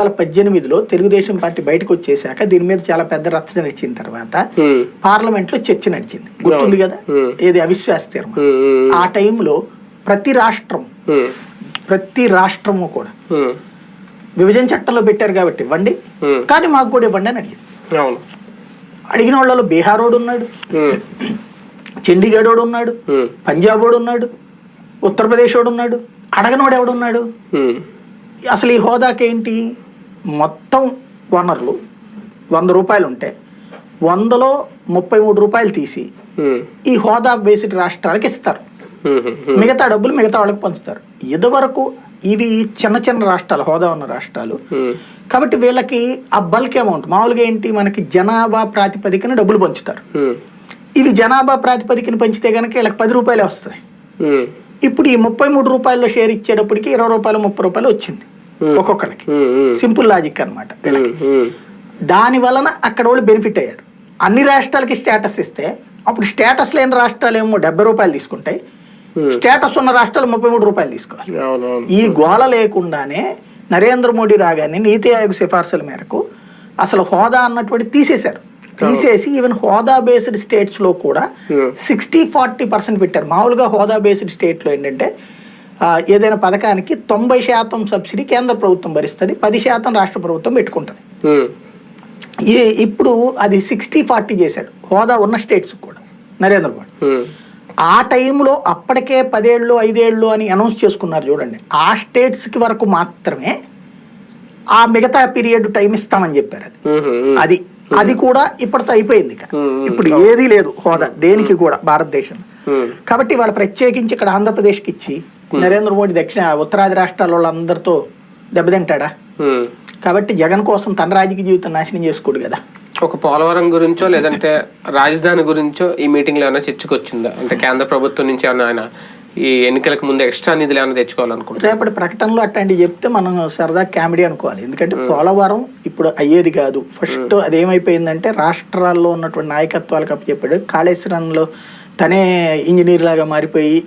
వేల పద్దెనిమిదిలో తెలుగుదేశం పార్టీ బయటకు వచ్చేసాక దీని మీద చాలా పెద్ద రచ్చ నడిచిన తర్వాత పార్లమెంట్లో చర్చ నడిచింది. గుర్తుంది కదా. ఏది? అవిశ్వాస ఉమ్, ఆ టైంలో ప్రతి రాష్ట్రం ప్రతి రాష్ట్రము కూడా విభజన చట్టంలో పెట్టారు కాబట్టి ఇవ్వండి. కానీ మాకు కూడా ఇవ్వండి అని అడిగింది. అడిగిన వాళ్ళలో బీహారోడు ఉన్నాడు. ఉమ్, చండీగఢ్ వాడు ఉన్నాడు. ఉమ్, పంజాబ్ వాడు ఉన్నాడు. ఉత్తరప్రదేశ్ వాడు ఉన్నాడు. అడగనోడు ఎవడున్నాడు? అసలు ఈ హోదాకేంటి? మొత్తం వనరులు వంద రూపాయలు ఉంటే వందలో ముప్పై మూడు రూపాయలు తీసి ఈ హోదా బేస్డ్ రాష్ట్రాలకు ఇస్తారు. మిగతా డబ్బులు మిగతా వాళ్ళకి పంచుతారు. ఇదివరకు ఇవి చిన్న చిన్న రాష్ట్రాలు హోదా ఉన్న రాష్ట్రాలు. కాబట్టి వీళ్ళకి ఆ బల్క్ అమౌంట్ మామూలుగా ఏంటి? మనకి జనాభా ప్రాతిపదికన డబ్బులు పంచుతారు. ఇవి జనాభా ప్రాతిపదికన పంచితే కనుక వీళ్ళకి పది రూపాయలు వస్తాయి. ఇప్పుడు ఈ ముప్పై మూడు రూపాయల్లో షేర్ ఇచ్చేటప్పటికి ఇరవై రూపాయలు ముప్పై రూపాయలు వచ్చింది. ఒక్కొక్కరికి సింపుల్ లాజిక్ అనమాట వీళ్ళకి. దాని వలన అక్కడ వాళ్ళు బెనిఫిట్ అయ్యారు. అన్ని రాష్ట్రాలకి స్టేటస్ ఇస్తే అప్పుడు స్టేటస్ లేని రాష్ట్రాలు ఏమో డెబ్బై రూపాయలు తీసుకుంటాయి. Hmm. స్టేటస్ ఉన్న రాష్ట్రాలు ముప్పై మూడు రూపాయలు తీసుకోవాలి. ఈ గోల లేకుండానే నరేంద్ర మోడీ రాగానే నీతి ఆయోగ్ సిఫార్సుల మేరకు అసలు హోదా అన్నటువంటి తీసేశారు. తీసేసి ఈవెన్ హోదా బేస్డ్ స్టేట్స్లో కూడా Hmm. సిక్స్టీ ఫార్టీ పర్సెంట్ పెట్టారు. మామూలుగా హోదా బేస్డ్ స్టేట్లో ఏంటంటే ఏదైనా పథకానికి తొంభై శాతం సబ్సిడీ కేంద్ర ప్రభుత్వం భరిస్తుంది పది శాతం రాష్ట్ర ప్రభుత్వం పెట్టుకుంటుంది. ఇప్పుడు అది సిక్స్టీ ఫార్టీ చేశాడు హోదా ఉన్న స్టేట్స్ కూడా నరేంద్ర మోడీ ఆ టైంలో అప్పటికే పదేళ్ళు ఐదేళ్ళు అని అనౌన్స్ చేసుకున్నారు చూడండి. ఆ స్టేట్స్కి వరకు మాత్రమే ఆ మిగతా పీరియడ్ టైం ఇస్తామని చెప్పారు అది. అది అది కూడా ఇప్పటితో అయిపోయింది ఇక. ఇప్పుడు ఏదీ లేదు హోదా దేనికి కూడా భారతదేశం కాబట్టి వాళ్ళు ప్రత్యేకించి ఇక్కడ ఆంధ్రప్రదేశ్కి ఇచ్చి నరేంద్ర మోడీ దక్షిణ ఉత్తరాది రాష్ట్రాల వాళ్ళందరితో దెబ్బతింటాడా? ఉమ్. కాబట్టి జగన్ కోసం తన రాజకీయ జీవితం నాశనం చేసుకోడు కదా. ఒక పోలవరం గురించో లేదంటే రాజధాని గురించో ఈ మీటింగ్లో ఏమైనా చర్చకు వచ్చిందా అంటే కేంద్ర ప్రభుత్వం నుంచి ఏమైనా ఆయన ఈ ఎన్నికలకు ముందు ఎక్స్ట్రా నిధులు ఏమైనా తెచ్చుకోవాలనుకుంటున్నారు? రేపటి ప్రకటనలో అట్లాంటివి చెప్తే మనం సరదా కామెడీ అనుకోవాలి. ఎందుకంటే పోలవరం ఇప్పుడు అయ్యేది కాదు. ఫస్ట్ అదేమైపోయిందంటే రాష్ట్రాల్లో ఉన్నటువంటి నాయకత్వాలకు అప్పచెప్పాడు కాళేశ్వరంలో తనే ఇంజనీర్ లాగా మారిపోయి